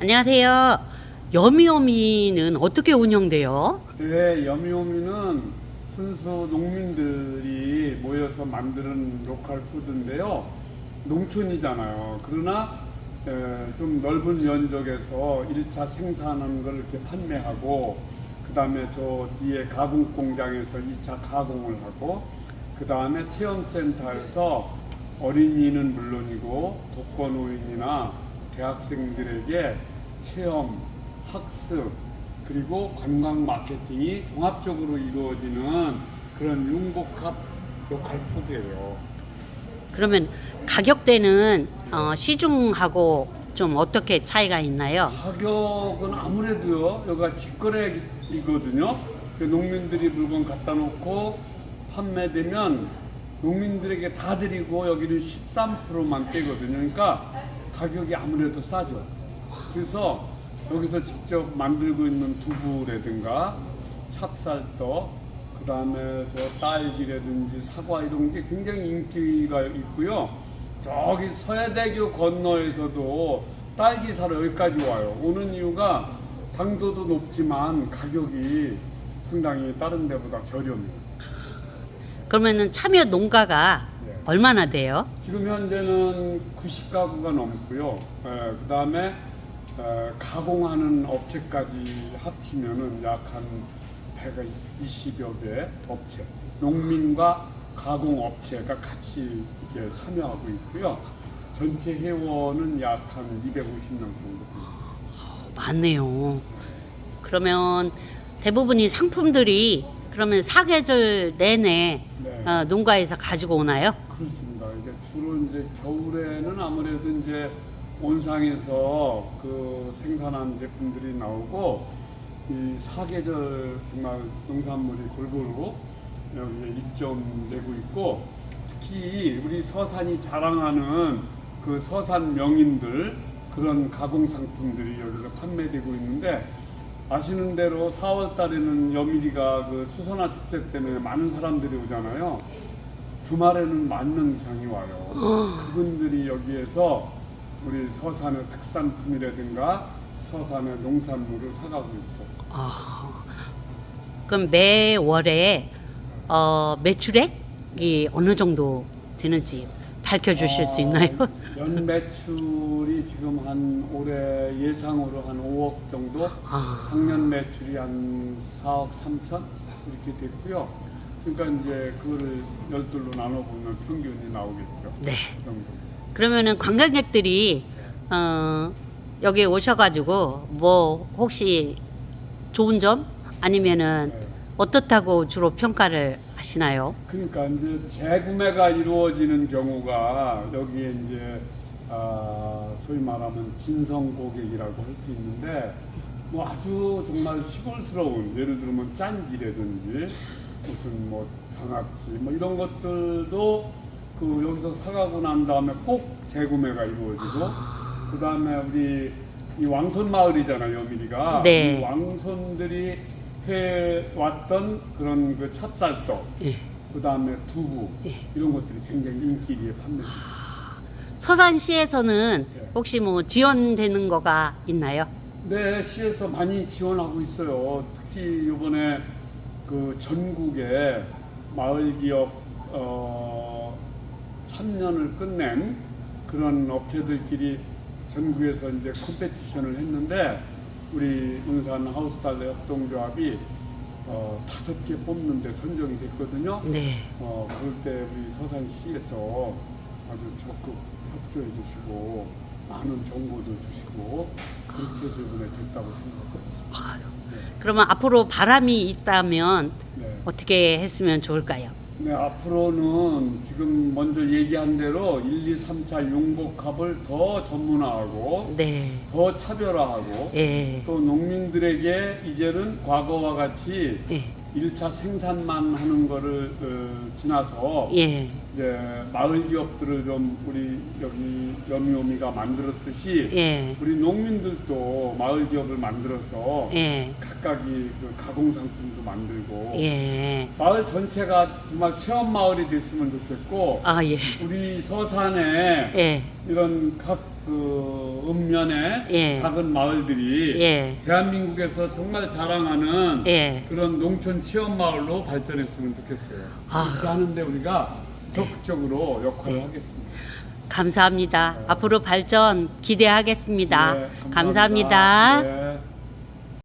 안녕하세요. 여미여미는 어떻게 운영돼요? 네, 여미오미는 순수 농민들이 모여서 만드는 로컬 푸드인데요. 농촌이잖아요. 그러나 에, 좀 넓은 면적에서 1차 생산하는 걸 이렇게 판매하고 그 다음에 저 뒤에 가공 공장에서 2차 가공을 하고 그 다음에 체험센터에서 어린이는 물론이고 독거노인이나 대학생들에게 체험, 학습 그리고 관광 마케팅이 종합적으로 이루어지는 그런 융복합 로컬 푸드예요. 그러면 가격대는 어, 시중하고 좀 어떻게 차이가 있나요? 가격은 아무래도요 여기가 직거래이거든요. 그 농민들이 물건 갖다 놓고 판매되면 농민들에게 다 드리고 여기는 13%만 떼거든요. 그러니까 가격이 아무래도 싸죠. 그래서 여기서 직접 만들고 있는 두부라든가 찹쌀떡, 그 다음에 저 딸기라든지 사과 이런 게 굉장히 인기가 있고요. 저기 서해대교 건너에서도 딸기 사러 여기까지 와요. 오는 이유가 당도도 높지만 가격이 상당히 다른 데보다 저렴해요. 그러면은 참여 농가가 네. 얼마나 돼요? 지금 현재는 90가구가 넘고요. 그 다음에 가공하는 업체까지 합치면은 약 한 120여 개 업체, 농민과 가공 업체가 같이 이렇게 참여하고 있고요. 전체 회원은 약 한 250명 정도 됩니다. 많네요. 그러면 대부분이 상품들이 그러면 사계절 내내 네. 어, 농가에서 가지고 오나요? 그렇습니다. 이게 주로 이제 겨울에는 아무래도 이제 온상에서 그 생산한 제품들이 나오고 이 사계절 정말 농산물이 골고루 여기에 입점되고 있고 특히 우리 서산이 자랑하는 그 서산 명인들 그런 가공 상품들이 여기서 판매되고 있는데 아시는 대로 4월 달에는 여미리가 그 수선화 축제 때문에 많은 사람들이 오잖아요. 주말에는 만 명 이상이 와요. 그분들이 여기에서 우리 서산의 특산품이라든가 서산의 농산물을 사가고 있어. 아, 그럼 매월에 어, 매출액이 어느 정도 되는지 밝혀주실 수 있나요? 어, 연 매출 이 지금 한 올해 예상으로 한 5억 정도, 아. 작년 매출이 한 4억 3천 이렇게 됐고요. 그러니까 이제 그거를 열둘로 나눠 보면 평균이 나오겠죠. 네. 그 정도. 그러면은 관광객들이 어, 여기 오셔가지고 뭐 혹시 좋은 점 아니면은 네. 어떻다고 주로 평가를 하시나요? 그러니까 이제 재구매가 이루어지는 경우가 여기에 이제 아, 소위 말하면 진성 고객이라고 할 수 있는데 뭐 아주 정말 시골스러운 예를 들면 짠지라든지 무슨 뭐 장아찌 뭐 이런 것들도 그 여기서 사가고 난 다음에 꼭 재구매가 이루어지고 그 다음에 우리 이 왕손 마을이잖아요 여미리가 네. 이 왕손들이 해 왔던 그런 그 찹쌀떡 예. 그 다음에 두부 예. 이런 것들이 굉장히 인기 있게 판매됩니다. 서산시에서는 네. 혹시 뭐 지원되는 거가 있나요? 네, 시에서 많이 지원하고 있어요. 특히 이번에 그 전국에 마을 기업 어, 3년을 끝낸 그런 업체들끼리 전국에서 이제 컴페티션을 했는데 우리 운산 하우스달러 협동조합이 어, 다섯 개 뽑는데 선정이 됐거든요. 네. 어, 그럴 때 우리 서산시에서 아주 적극 협조해 주시고 많은 정보도 주시고 그렇게 해서 이번에 됐다고 생각합니다. 아유, 네. 그러면 앞으로 바람이 있다면 네. 어떻게 했으면 좋을까요? 네, 앞으로는 지금 먼저 얘기한 대로 1, 2, 3차 융복합을 더 전문화하고 네. 더 차별화하고 예. 또 농민들에게 이제는 과거와 같이 예. 1차 생산만 하는 거를 어, 지나서 예. 이제 마을 기업들을 좀 우리 여기 여미오미가 만들었듯이 예. 우리 농민들도 마을 기업을 만들어서 예. 각각이 그 가공 상품도 만들고 예. 마을 전체가 정말 체험 마을이 됐으면 좋겠고 아, 예. 우리 서산에 예. 이런 각 그 읍면의 예. 작은 마을들이 예. 대한민국에서 정말 자랑하는 예. 그런 농촌 체험 마을로 발전했으면 좋겠어요. 아. 그렇게 하는데 우리가 적극적으로 역할을 네. 하겠습니다. 감사합니다. 앞으로 발전 기대하겠습니다. 네, 감사합니다. 네.